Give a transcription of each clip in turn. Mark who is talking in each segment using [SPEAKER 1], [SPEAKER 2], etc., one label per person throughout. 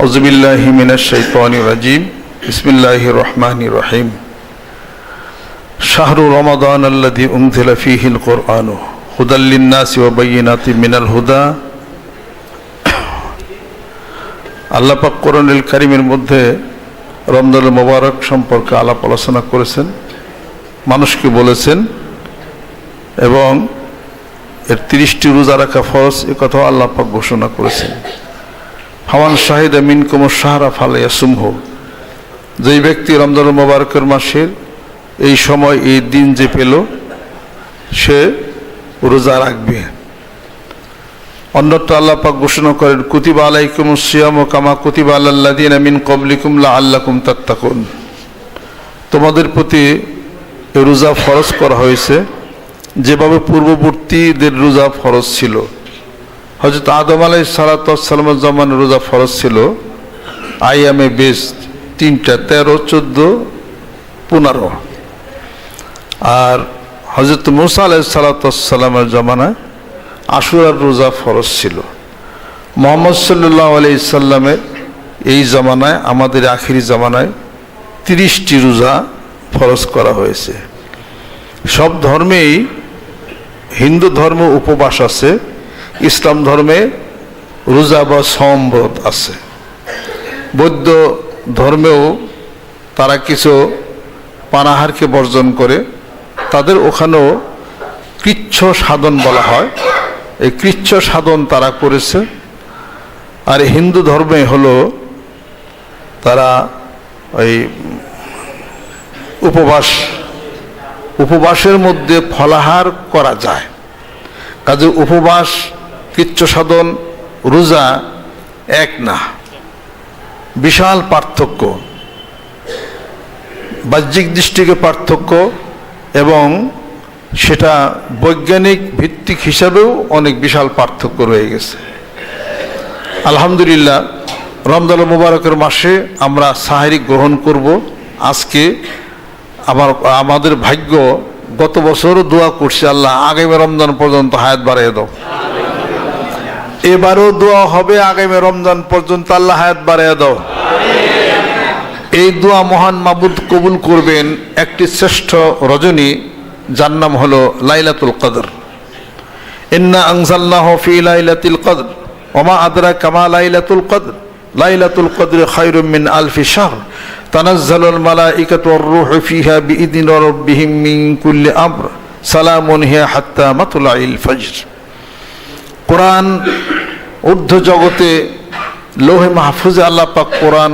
[SPEAKER 1] আউজবিল্লাহ মিনাশাইতানি রাজিম। বিসমিল্লাহ রহমান রহিম। শাহরু রমাদান আল্লাদি উমথিল ফিহিল কোরআন হুদাল্লিন্নাসি ও মিনাল হুদা। আল্লাপাক কোরআনুল করিমের মধ্যে রমদান মোবারক সম্পর্কে আলাপ আলোচনা করেছেন, মানুষকে বলেছেন এবং এর তিরিশটি রোজা রাখা ফরজ এ কথাও আল্লাপাক ঘোষণা করেছেন। হাওয়ান শাহিদ আমিন কুমর সাহারা ফালাইয়া সুমহ। যেই ব্যক্তি রমজান মোবারকের মাসের এই সময় এই দিন যে পেল, সে রোজা রাখবে। অন্যত্র আল্লাহ পাক ঘোষণা করেন, কুতিবা আলাইকুম সিয়াম ও কামা কুতিবা আল্লাদিন আমিন কবলিকুম লা আল্লাকুম তাত্তাকুন। তোমাদের প্রতি রোজা ফরজ করা হয়েছে। যেভাবে পূর্ববর্তীদের রোজা ফরজ ছিল হজরত আদম আলাই সালাতামের জমান রোজা ফরজ ছিল। আই এম এ বেশ তিনটা, তেরো, চোদ্দ, পনেরো। আর হজরত মুসা আলাই সালাতামের জমানায় আশুরার রোজা ফরজ ছিল। মোহাম্মদ সাল্লাহ আলাই সাল্লামের এই জমানায়, আমাদের আখিরি জমানায় তিরিশটি রোজা ফরজ করা হয়েছে। সব ধর্মেই হিন্দু ধর্ম উপবাস আছে। ইসলাম ধর্মে রোজা বা সম্ব্রত আছে। বৌদ্ধ ধর্মেও তারা কিছু পানাহারকে বর্জন করে, তাদের ওখানেও কৃচ্ছ সাধন বলা হয়। এই কৃচ্ছ সাধন তারা করেছে। আর হিন্দু ধর্মে হলো তারা ওই উপবাস, উপবাসের মধ্যে ফলাহার করা যায়। কাজে উপবাস কৃচ্ছ সাধন রোজা, এক না। বিশাল পার্থক্য। বাহ্যিক দৃষ্টিকে পার্থক্য এবং সেটা বৈজ্ঞানিক ভিত্তিক হিসাবেও অনেক বিশাল পার্থক্য রয়ে গেছে। আলহামদুলিল্লাহ, রমজান মুবারকের মাসে আমরা সাহারি গ্রহণ করব। আজকে আমার, আমাদের ভাগ্য গত বছরও দোয়া করছি, আল্লাহ আগামী রমজান পর্যন্ত হায়াত বাড়িয়ে দাও। এবারও দোয়া হবে আগামী রমজান পর্যন্ত, আল্লাহ হায়াত বাড়াইয়া দাও। এই দোয়া মহান মাবুদ কবুল করবেন একটি শ্রেষ্ঠ রজনী, যার নাম হলো লাইলাতুল কদর। ইন্না আংসাল্লাহ ফি লাইলাতুল কদর, ওমা আদরা কামা লাইলাতুল কদর। লাইলাতুল কদর খায়রুম মিন আলফি শাহর। তানাজ্জালুল মালাইকাতু ওয়ার রূহু ফিহা বিইذن রাব্বিহিম মিন কুল্লি আমর। সালামুন হিয়া হাত্তা মাতলাইল ফজর। কোরআন ঊর্ধ্ব জগতে লোহে মাহফুজে আল্লাহ পাক কোরআন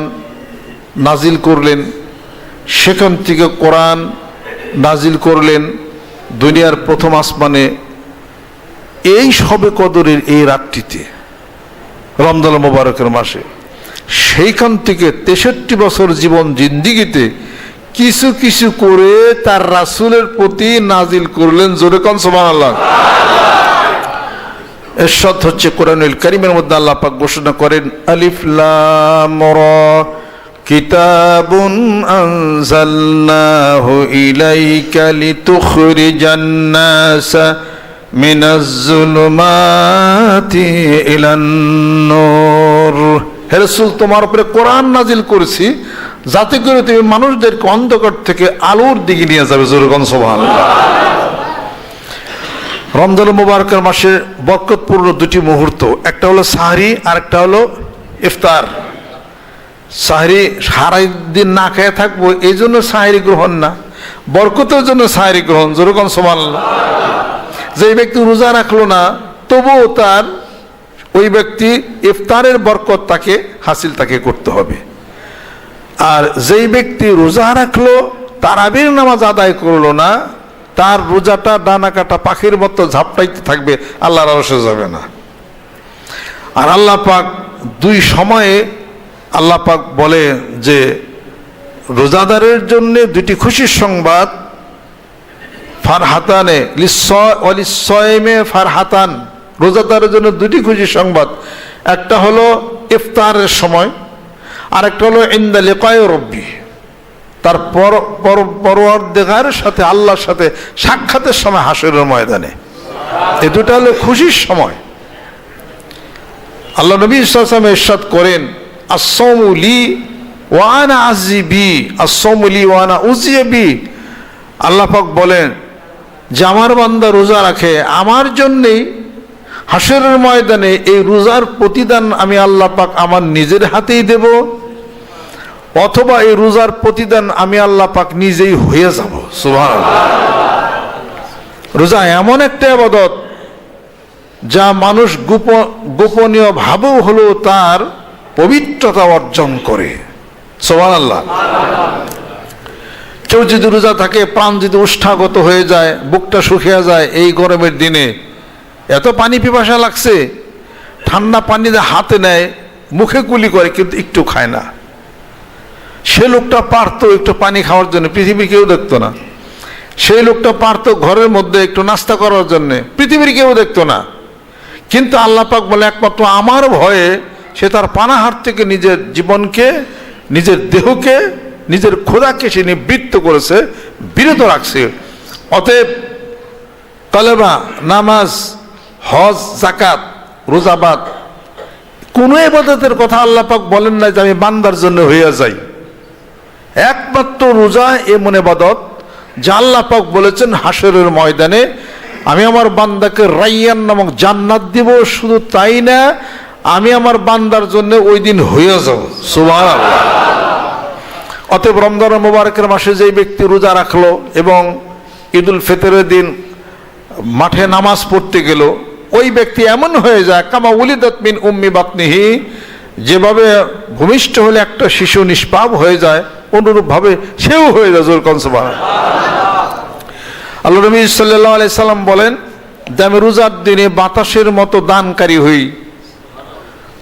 [SPEAKER 1] নাজিল করলেন, সেখান থেকে কোরআন নাজিল করলেন দুনিয়ার প্রথম আসমানে, এই সবে কদরের এই রাতটিতে, রমজান মোবারকের মাসে। সেইখান থেকে তেষট্টি বছর জীবন জিন্দিগিতে কিছু কিছু করে তার রাসুলের প্রতি নাজিল করলেন, জোরে কন আল্লাহ এরশাদ হচ্ছে কোরআনুল করিমের মধ্যে আল্লাহ পাক ঘোষণা করেন আলিফলাম কিতাবুন আনজালনাহু ইলাইকা লিতুখরিজান নাসা মিনাজ জুলুমাতি ইলান নূর। হে রাসূল, তোমার উপরে কোরআন নাজিল করেছি, যাতে করে তুমি মানুষদেরকে অন্ধকার থেকে আলোর দিকে নিয়ে যাবে জোরগন সুবহানাল্লাহ। রমজান মুবারকের মাসে বরকতপূর্ণ দুটি মুহূর্ত, একটা হলো সাহারি আর একটা হলো ইফতার। সাহারি সারাই দিন না খেয়ে থাকব, এই জন্য সাহারি গ্রহণ না, বরকতের জন্য সাহারি গ্রহণ, যেরকম সমান যে ব্যক্তি রোজা রাখল না, তবুও তার ওই ব্যক্তি ইফতারের বরকত তাকে হাসিল তাকে করতে হবে। আর যেই ব্যক্তি রোজা রাখল, তারাবির নামাজ আদায় করল না তার রোজাটা ডানা কাটা পাখির মতো ঝাপটাইতে থাকবে, আল্লাহর রসে যাবে না। আর আল্লাহ পাক দুই সময়ে আল্লাহ পাক বলে যে, রোজাদারের জন্য দুটি খুশির সংবাদ ফার হাতানে লিসয়মে ফার হাতান রোজাদারের জন্য দুটি খুশির সংবাদ। একটা হলো ইফতারের সময় আর একটা হলো ইন্দা লেকায় রব্বি। তার পর পরোয়ার দেখার সাথে, আল্লাহর সাথে সাক্ষাতের সময় হাসরের ময়দানে। এ দুটা হলো খুশির সময়। আল্লাহ নবী ইসলাম ইরশাদ করেন আসৌমুলি ওয়ানা আজিবি আসৌমুলি ওয়ানা উজিবি আল্লাহ পাক বলেন, যে আমার বান্দা রোজা রাখে, আমার জন্যেই হাসরের ময়দানে এই রোজার প্রতিদান আমি আল্লাহ পাক আমার নিজের হাতেই দেব। অথবা এই রোজার প্রতিদান আমি আল্লাহ পাক নিজেই হয়ে যাব। সুভান রোজা এমন একটা আবাদত যা মানুষ গোপ গোপনীয় ভাবেও হলো তার পবিত্রতা অর্জন করে। সোহান আল্লাহ কেউ যদি রোজা থাকে, প্রাণ যদি উষ্ঠাগত হয়ে যায়, বুকটা শুকিয়ে যায়, এই গরমের দিনে এত পানি পিপাসা লাগছে, ঠান্ডা পানি হাতে নেয়, মুখে কুলি করে কিন্তু একটু খায় না। সে লোকটা পারতো একটু পানি খাওয়ার জন্য পৃথিবী কেউ দেখতো না। সেই লোকটা পারতো ঘরের মধ্যে একটু নাস্তা করার জন্য, পৃথিবীর কেউ দেখতো না। কিন্তু আল্লাহ পাক বলে, একমাত্র আমার ভয়ে সে তার পানাহার থেকে নিজের জীবনকে, নিজের দেহকে, নিজের খোদাকে সে নিবৃত্ত করেছে, বিরত রাখছে। অতএব কলেবা নামাজ, হজ জাকাত রোজাবাদ, কোনো এবাদতের কথা আল্লাহ পাক বলেন না যে আমি বান্দার জন্য হইয়া যাই। একমাত্র রোজা এমন এবাদত যা আল্লাহ পাক বলেছেন হাসরের ময়দানে, আমি আমার বান্দাকে রাইয়ান নামক জান্নাত দিব, শুধু তাই না, আমি আমার বান্দার জন্য ওই দিন হয়ে যাব। সুবাহ অতএব রমজান মোবারকের মাসে যেই ব্যক্তি রোজা রাখল এবং ঈদুল ফিতরের দিন মাঠে নামাজ পড়তে গেল, ওই ব্যক্তি এমন হয়ে যায়, কামা উলিদত মিন উম্মি বাতনিহি, যেভাবে ভূমিষ্ঠ হলে একটা শিশু নিষ্পাপ হয়ে যায় অনুরূপভাবে সেও হয়ে যায় জোর কনসবা আল্লাহ নবী সাল্লাহ আলাই সাল্লাম বলেন যে আমি রোজার দিনে বাতাসের মতো দানকারী হই।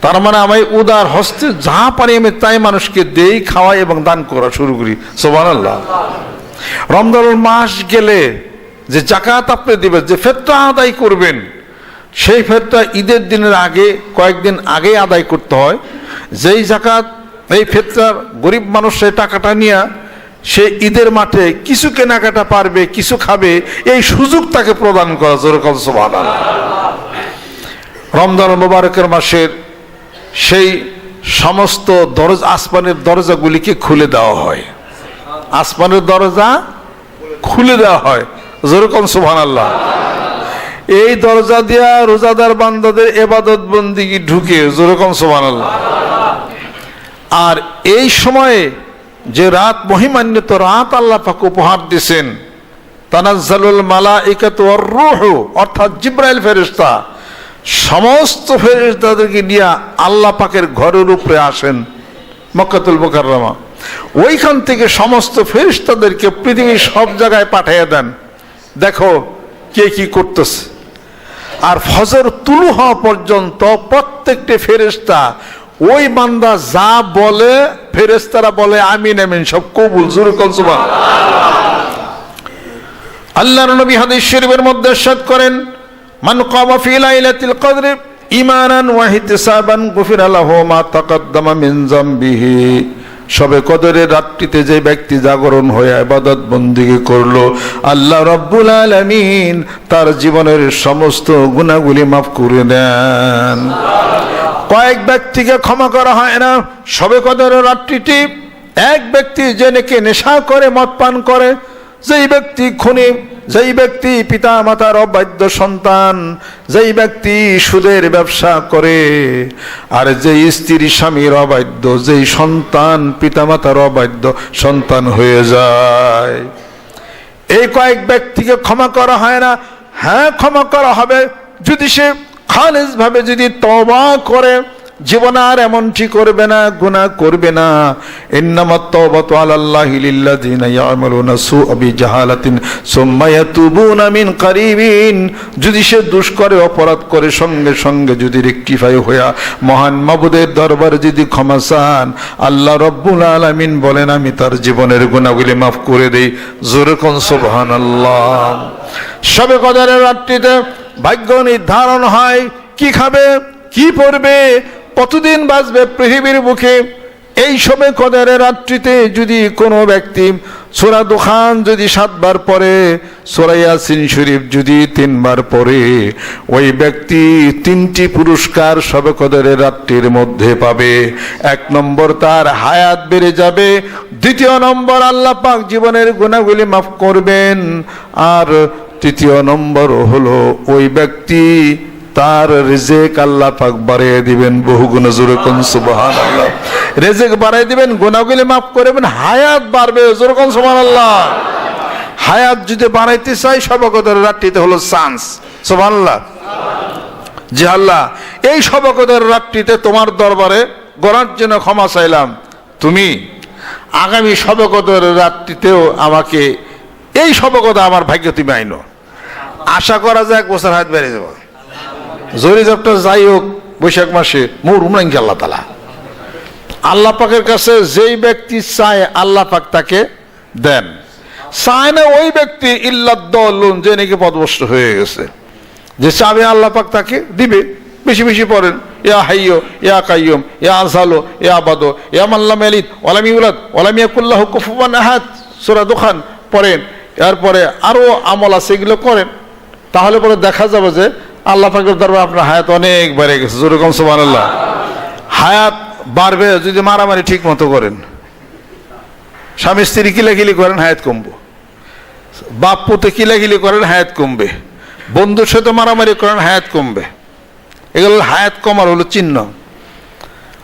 [SPEAKER 1] তার মানে আমি উদার হস্তে যা পারি আমি তাই মানুষকে দেই, খাওয়াই এবং দান করা শুরু করি। সোবান আল্লাহ রমজানুল মাস গেলে যে জাকাত আপনি দিবেন, যে ফেরটা আদায় করবেন, সেই ফেরটা ঈদের দিনের আগে, কয়েকদিন আগে আদায় করতে হয়। যেই জাকাত এই ফেরটার গরিব মানুষ সেই টাকাটা নিয়ে সে ঈদের মাঠে কিছু কেনাকাটা পারবে, কিছু খাবে, এই সুযোগ তাকে প্রদান করা যেরকম সোভান রমজান মোবারকের মাসের সেই সমস্ত দরজা, আসমানের দরজাগুলিকে খুলে দেওয়া হয়। আসমানের দরজা খুলে দেওয়া হয় যেরকম সুহান আল্লাহ এই দরজা দিয়া রোজাদার বান্দাদের এবাদত বন্দিগি ঢুকে যেরকম সুহান আল্লাহ আর এই সময়ে যে রাত মহিমান্বিত রাত আল্লাহ পাক উপহার দিছেন, তানাজ্জালুল মালাইকাতু ওয়ার রূহু, অর্থাৎ জিব্রাইল ফেরেশতা, সমস্ত ফেরেশতাদেরকে নিয়ে আল্লাহ পাকের ঘরের উপরে আসেন মক্কাতুল মুকাররমা। ওইখান থেকে সমস্ত ফেরেশতাদেরকে পৃথিবীর সব জায়গায় পাঠিয়ে দেন। দেখো কে কি করতেছে। আর ফজর তুলু হওয়া পর্যন্ত প্রত্যেকটি ফেরেশতা ওই বান্দা যা বলে, ফেরেশতারা বলে, আমিন আমিন, সব কবুল, জোর আল্লাহর নবী হাদিস শরীফের মধ্যে ইরশাদ করেন, মান কামা ফি লাইলাতিল কদর ঈমানান ওয়া ইহতিসাবান গুফিরা লাহু মা তাকাদ্দামা মিন যামবিহি সবে কদরের রাত্রিতে যে ব্যক্তি জাগরণ হয়ে ইবাদত বন্দিগি করল, আল্লাহ রব্বুল আলামিন তার জীবনের সমস্ত গুনাহগুলি মাফ করে দেন। কয়েক ব্যক্তিকে ক্ষমা করা হয় না। সবে কদরের রাত্রিটি এক ব্যক্তি যে নাকি নেশা করে মদ পান করে, যেই ব্যক্তি খুনি, যেই ব্যক্তি পিতা মাতার অবাধ্য সন্তান, যেই ব্যক্তি সুদের ব্যবসা করে, আর যেই স্ত্রী স্বামীর অবাধ্য, যেই সন্তান পিতা মাতার অবাধ্য সন্তান হয়ে যায়। এই কয়েক ব্যক্তিকে ক্ষমা করা হয় না। হ্যাঁ ক্ষমা করা হবে। যদি সে খালেজ ভাবে যদি তবা করে, জীবন আর এমনটি করবে না, গুনাহ করবে না। যদি সে দুষ করে, অপরাধ করে, সঙ্গে সঙ্গে যদি রেকটিফাই হইয়া, মহান মাবুদের দরবারে যদি ক্ষমা চান, আল্লাহ রব্বুল আলামিন বলেন, আমি তার জীবনের গুণাগুলি মাফ করে দেই। জোরে কোন সুবহানাল্লাহ। সবে কদারের রাত্রিতে ভাগ্য নির্ধারণ হয়, কি খাবে, কি পড়বে, কতদিন বাঁচবে পৃথিবীর বুকে? এই সময় কদারের রাত্রিতে যদি কোনো ব্যক্তি সোরা দোকান যদি সাতবার পরে সোরাইয়াসিন শরীফ যদি তিনবার পরে ওই ব্যক্তি তিনটি পুরস্কার সবে কদরের রাত্রির মধ্যে পাবে। এক নম্বর তার হায়াত বেড়ে যাবে, দ্বিতীয় নম্বর আল্লাহ পাক জীবনের গুণাগুলি মাফ করবেন, আর তৃতীয় নম্বর হলো, ওই ব্যক্তি তার রেজেক আল্লাহ পাক বাড়িয়ে দিবেন বহু গুণ জোরকন সুবহান আল্লাহ রেজেক বাড়িয়ে দিবেন গুণাগুলি মাফ করবেন হায়াত বাড়বে জোরকন সুবহান আল্লাহ হায়াত যদি বাড়াইতে চাই সবকদের রাত্রিতে হলো চান্স। সুবহান আল্লাহ জি আল্লাহ, এই সবকদের রাত্রিতে তোমার দরবারে গড়ার জন্য ক্ষমা চাইলাম। তুমি আগামী সবকদের রাত্রিতেও আমাকে এই সবকতা আমার ভাগ্য তুমি আইনো। আশা করা যায় এক বছর হাত বেড়ে যাব। জরি জবটা যাই হোক, বৈশাখ মাসে মোর উমরাঙ্গি আল্লাহ তালা আল্লাহ পাকের কাছে যেই ব্যক্তি চায়, আল্লাহ পাক তাকে দেন। চায় না ওই ব্যক্তি ইল্লাদ্দলুন যে নাকি পদভস্ত হয়ে গেছে। যে চাবে, আল্লাহ পাক তাকে দিবে। বেশি বেশি পড়েন। ইয়া হাইয়ো ইয়া কাইয়ুম ইয়া আসালো ইয়া আবাদো, ইয়া মাল্লাম আলিদ ওলামি উলাদ ওলামিয়া কুল্লাহ কুফুবান আহাদ। সুরা দোকান পড়েন। এরপরে আরও আমল আছে, এগুলো করেন। তাহলে পরে দেখা যাবে যে আল্লাহ পাকের দরবার আপনার হায়াত অনেক বেড়ে গেছে। যেরকম সোমান আল্লাহ হায়াত বাড়বে যদি মারামারি ঠিক মতো করেন। স্বামী স্ত্রী কিলাকিলি করেন, হায়াত কমবো। বাপ পুতে কিলাকিলি করেন, হায়াত কমবে। বন্ধুর সাথে মারামারি করেন, হায়াত কমবে। এগুলো হায়াত কমার হলো চিহ্ন।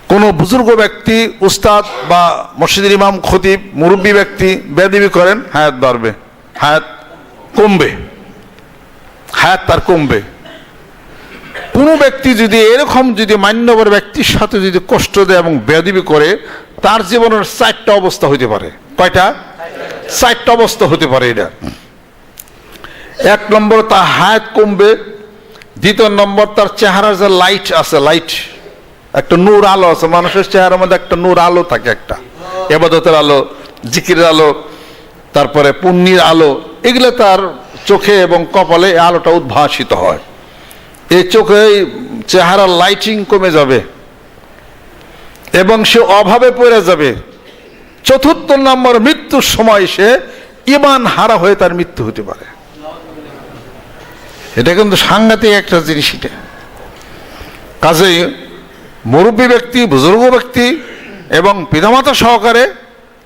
[SPEAKER 1] কোনো বুজুর্গ ব্যক্তি, উস্তাদ বা মসজিদের ইমাম, খতিব, মুরব্বী ব্যক্তি, বেদিবি করেন, হায়াত বাড়বে। হায়াত কমবে। হায়াত তার কমবে। কোনো ব্যক্তি যদি এরকম যদি মান্যবর ব্যক্তির সাথে যদি কষ্ট দেয় এবং বেদিবি করে, তার জীবনের চারটা অবস্থা হতে পারে। কয়টা? চারটা অবস্থা হতে পারে এটা। এক নম্বর তার হায়াত কমবে। দ্বিতীয় নম্বর তার চেহারার যে লাইট আছে লাইট একটা নূর আলো আছে। মানুষের চেহারার মধ্যে একটা নূর আলো থাকে একটা। এবাদতের আলো, জিকিরের আলো, তারপরে পুণ্যির আলো, এগুলো তার চোখে এবং কপালে আলোটা উদ্ভাসিত হয়। এই চোখে চেহারার লাইটিং কমে যাবে এবং সে অভাবে পড়ে যাবে। চতুর্থ নম্বর মৃত্যুর সময় সে ইমান হারা হয়ে তার মৃত্যু হতে পারে। এটা কিন্তু সাংঘাতিক একটা জিনিস এটা। কাজেই মুরব্বী ব্যক্তি, বুজুর্গ ব্যক্তি এবং পিতামাতা সহকারে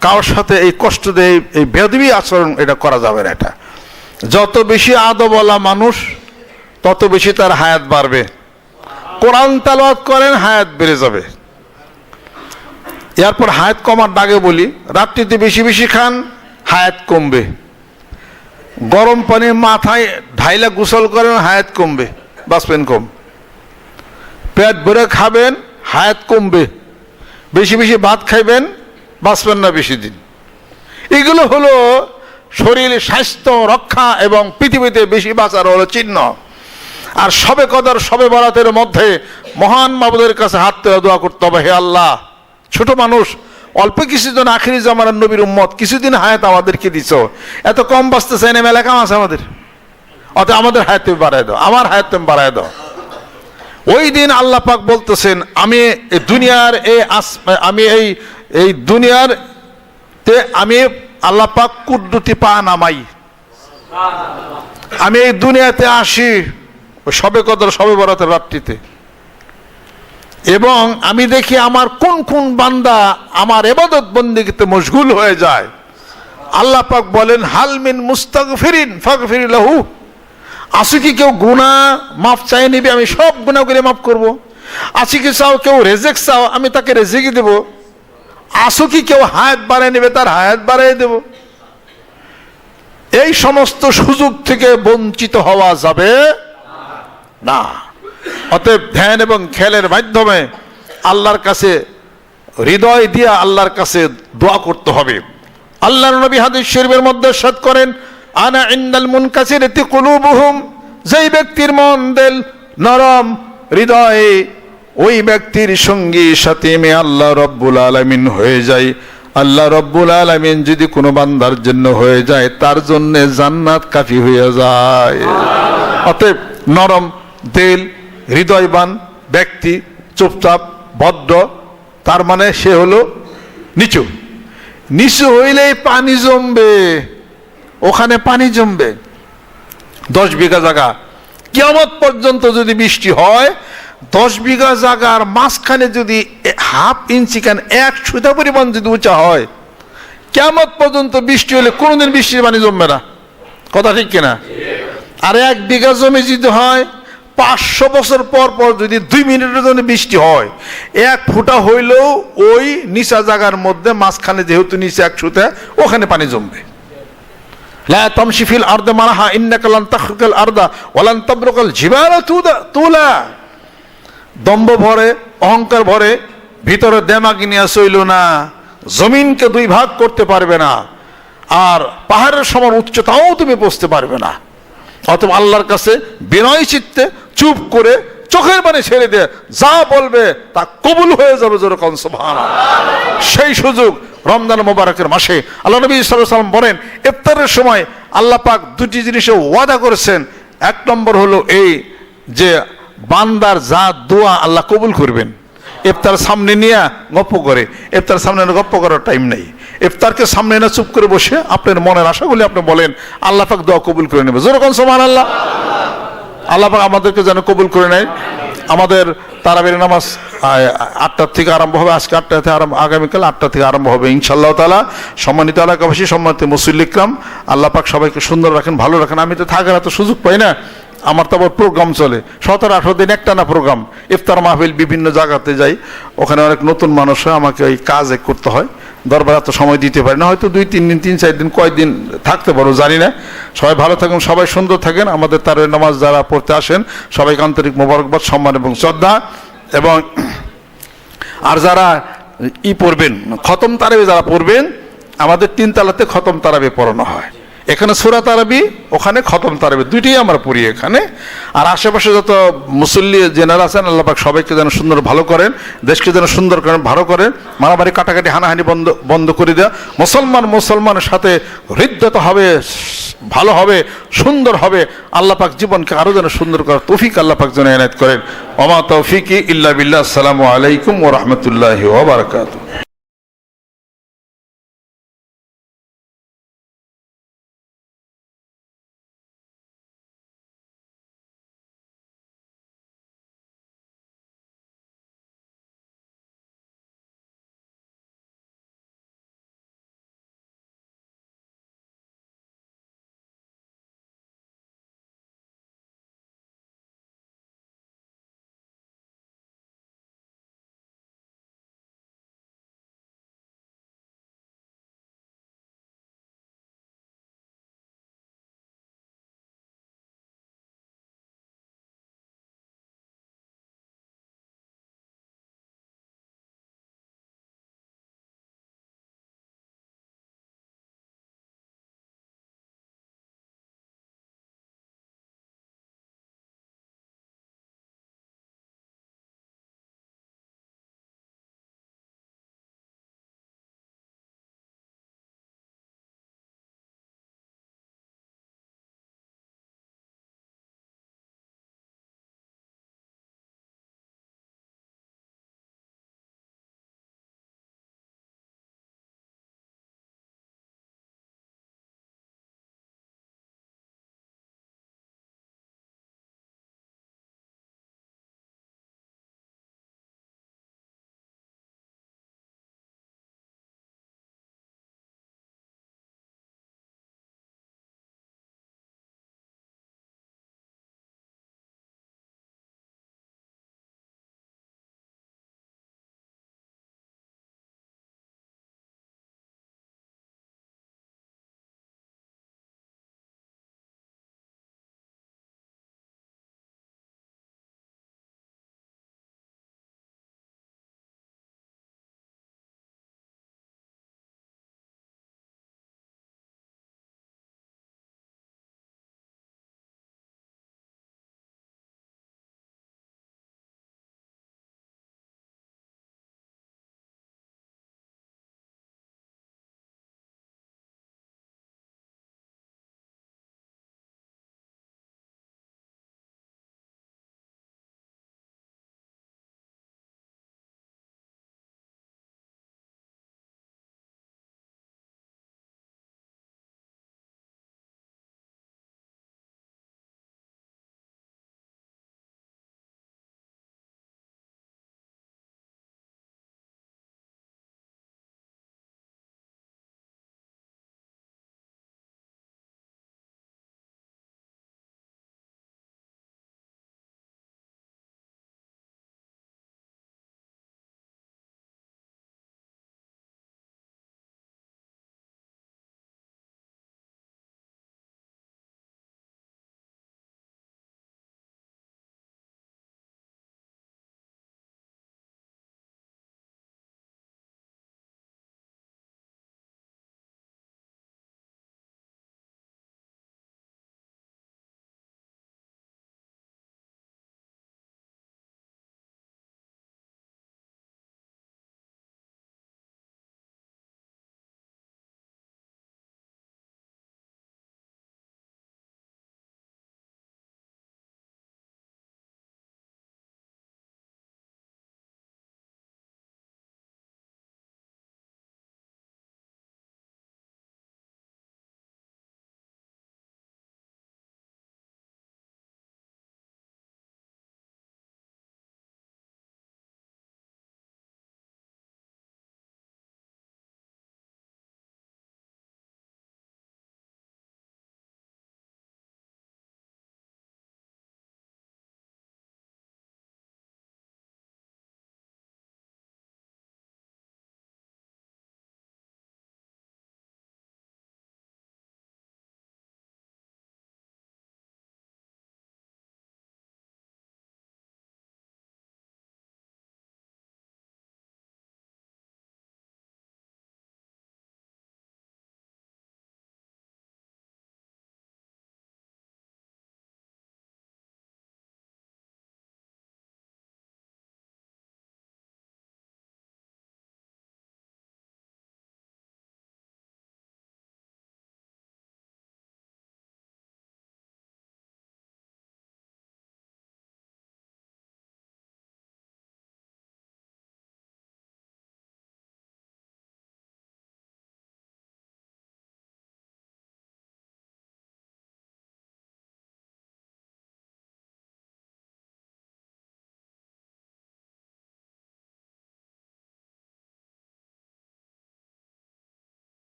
[SPEAKER 1] কারোর সাথে এই কষ্ট দিয়ে এই বেদবি আচরণ এটা করা যাবে না এটা। যত বেশি আদবলা মানুষ, তত বেশি তার হায়াত বাড়বে। কোরআন তালাওয়াত করেন, হায়াত বেড়ে যাবে। এরপর হায়াত কমার দাগে বলি, রাত্রিতে বেশি বেশি খান, হায়াত কমবে। গরম পানি মাথায় ঢাইলা গোসল করেন, হায়াত কমবে বাঁচবেন কম। পেট ভরে খাবেন, হায়াত কমবে। বেশি বেশি ভাত খাইবেন বাঁচবেন না বেশি দিন। এগুলো হলো শরীর, স্বাস্থ্য, রক্ষা এবং পৃথিবীতে বেশি বাঁচার হলো চিহ্ন। আর সবে কদর, সবে বরাতের মধ্যে মহান মাবুদের কাছে হাত তুলে দোয়া করতে হবে, হে আল্লাহ। ছোট মানুষ, অল্প কিছুজন আখিরি জামানার নবীর উম্মত, কিছুদিন হায়াত আমাদেরকে দিছ। এত কম বাঁচতে চাই না মেলা কাম আছে আমাদের। অত আমাদের হায়াত তুমি বাড়ায় দাও, আমার হায়াত তুমি বাড়ায় দাও। ওই দিন আল্লাহ পাক বলতেছেন, আমি দুনিয়ার এই আমি এই এই দুনিয়ার তে আমি আল্লাহ পাক কুদ্দুতি পা নামাই। আমি এই দুনিয়াতে আসি সবে কদর, সবে বরাতের রাত্রিতে। এবং আমি দেখি আমার কোন কোন বান্দা আমার এবাদত বন্দিগিতে মশগুল হয়ে যায়। আল্লাহ পাক বলেন হালমিন মুস্তাগফিরিন ফাগফির লাহু। আসি কি কেউ গুণা মাফ চাই নিবে? আমি সব গুণাগুলি মাফ করব। আসি কি চাও কেউ রেজেক চাও? আমি তাকে রেজেকই দেব। আসো কি কেউ হায়াত বাড়ায় নেবে, তার হায়াত বাড়াই দেব। এই সমস্ত সুযোগ থেকে বঞ্চিত হওয়া যাবে না। অতএব ধ্যান এবং খেলের মাধ্যমে আল্লাহর কাছে হৃদয় দিয়ে আল্লাহর কাছে দোয়া করতে হবে। আল্লাহর নবী হাদিস শরীফের মধ্যে সাদ করেন, আনা ইন্নাল মুনকাসির কুলুবুহুম যেই ব্যক্তির মন দেল নরম, হৃদয়ে ওই ব্যক্তির সঙ্গী সাথে আমি আল্লাহ রব্বুল আলামিন হয়ে যাই আল্লাহ রব্বুল আলামিন যদি কোনো বান্দার জন্য হয়ে যায়, তার জন্য জান্নাত কাফি হয়ে যায়। অতএব নরম দেল, হৃদয়বান ব্যক্তি চুপচাপ, ভদ্র, তার মানে সে হলো নিচু। নিচু হইলেই পানি জমবে, ওখানে পানি জমবে। দশ বিঘা জায়গা। কিয়ামত পর্যন্ত যদি বৃষ্টি হয় দশ বিঘা জায়গার মাঝখানে যদি এ- হাফ ইঞ্চি কেন এক সুতা পরিমাণ যদি উঁচা হয় কেমত পর্যন্ত বৃষ্টি হলে কোনোদিন বৃষ্টির পানি জমবে না কথা ঠিক কিনা আর এক বিঘা জমি যদি হয় পাঁচশো বছর পর পর যদি দুই মিনিটের জন্য বৃষ্টি হয় এক ফুটা হইলেও ওই নিচা জায়গার মধ্যে মাঝখানে যেহেতু নিচে এক সুতা ওখানে পানি জমবে لا تمشي في الأرض مرحا إنك لن تخرق الأرض ولن تبرق الجبال تودا- طولا দম্ভ ভরে, অহংকার ভরে, ভিতরে দেমাগি নিয়ে চইল না। জমিনকে দুই ভাগ করতে পারবে না। আর পাহাড়ের সমান উচ্চতাও তুমি বসতে পারবে না। অথবা আল্লাহর কাছে বিনয় চিত্তে চুপ করে চোখের পানি ছেড়ে দিয়ে যা বলবে তা কবুল হয়ে যাবে যেরকম সেই সুযোগ রমজান মোবারকের মাসে আল্লাহ নবী সাল্লাম বলেন, ইফতারের সময় আল্লাহ পাক দুটি জিনিসে ওয়াদা করেছেন। এক নম্বর হলো এই যে বান্দার যা দোয়া আল্লাহ কবুল করবেন। ইফতার সামনে নিয়ে গপ্প করে। ইফতার সামনে গপ্প করার টাইম নেই। ইফতারকে সামনে এনে চুপ করে বসে আপনার মনের আশাগুলি আপনি বলেন, আল্লাহ পাক দোয়া কবুল করে নেবে। যেরকম সমান আল্লাহ আল্লাহ পাক আমাদেরকে যেন কবুল করে নেয়। আমাদের তারাবির নামাজ আটটার থেকে আরম্ভ হবে। আজকে আটটা থেকে আরম্ভ, আগামীকাল আটটা থেকে আরম্ভ হবে ইনশাল্লাহ তালা সম্মানিত এলাকাবাসী, সম্মানিত মুসুল্লিকরাম আল্লাহ পাক সবাইকে সুন্দর রাখেন, ভালো রাখেন। আমি তো থাকার এত সুযোগ পাই না। আমার তো আবার প্রোগ্রাম চলে। সতেরো, আঠারো দিন একটা না প্রোগ্রাম ইফতার মাহফিল বিভিন্ন জায়গাতে যাই। ওখানে অনেক নতুন মানুষ হয়, আমাকে ওই কাজে করতে হয়। দরবার এত সময় দিতে পারি না। হয়তো দুই, তিন দিন, তিন, চার দিন কয়দিন থাকতে পারো জানি না। সবাই ভালো থাকুন, সবাই সুন্দর থাকেন। আমাদের তার নামাজ যারা পড়তে আসেন, সবাইকে আন্তরিক মোবারকবাদ, সম্মান এবং শ্রদ্ধা। এবং আর যারা ই পড়বেন, খতম তারাবে যারা পড়বেন, আমাদের তিন তালাতে খতম তারাবে পড়ানো হয়। এখানে সুরা তারাবি ওখানে খতম তারাবি। দুইটাই আমরা পড়ি এখানে। আর আশেপাশে যত মুসল্লি, জেনারেল আছেন, আল্লাহ পাক সবাইকে যেন সুন্দর ভালো করেন, দেশকে যেন সুন্দর করেন, ভালো করেন, মারামারি কাটাকাটি, হানাহানি বন্ধ বন্ধ করে দেওয়া মুসলমান, মুসলমানের সাথে হৃদ্যত হবে, ভালো হবে, সুন্দর হবে। আল্লাহ পাক জীবনকে আরও যেন সুন্দর করার তৌফিক আল্লাহ পাক যেন এনায়ত করেন। ওমা তৌফিকি ইল্লা বিল্লাহ। আসসালামু আলাইকুম ও রহমতুল্লাহ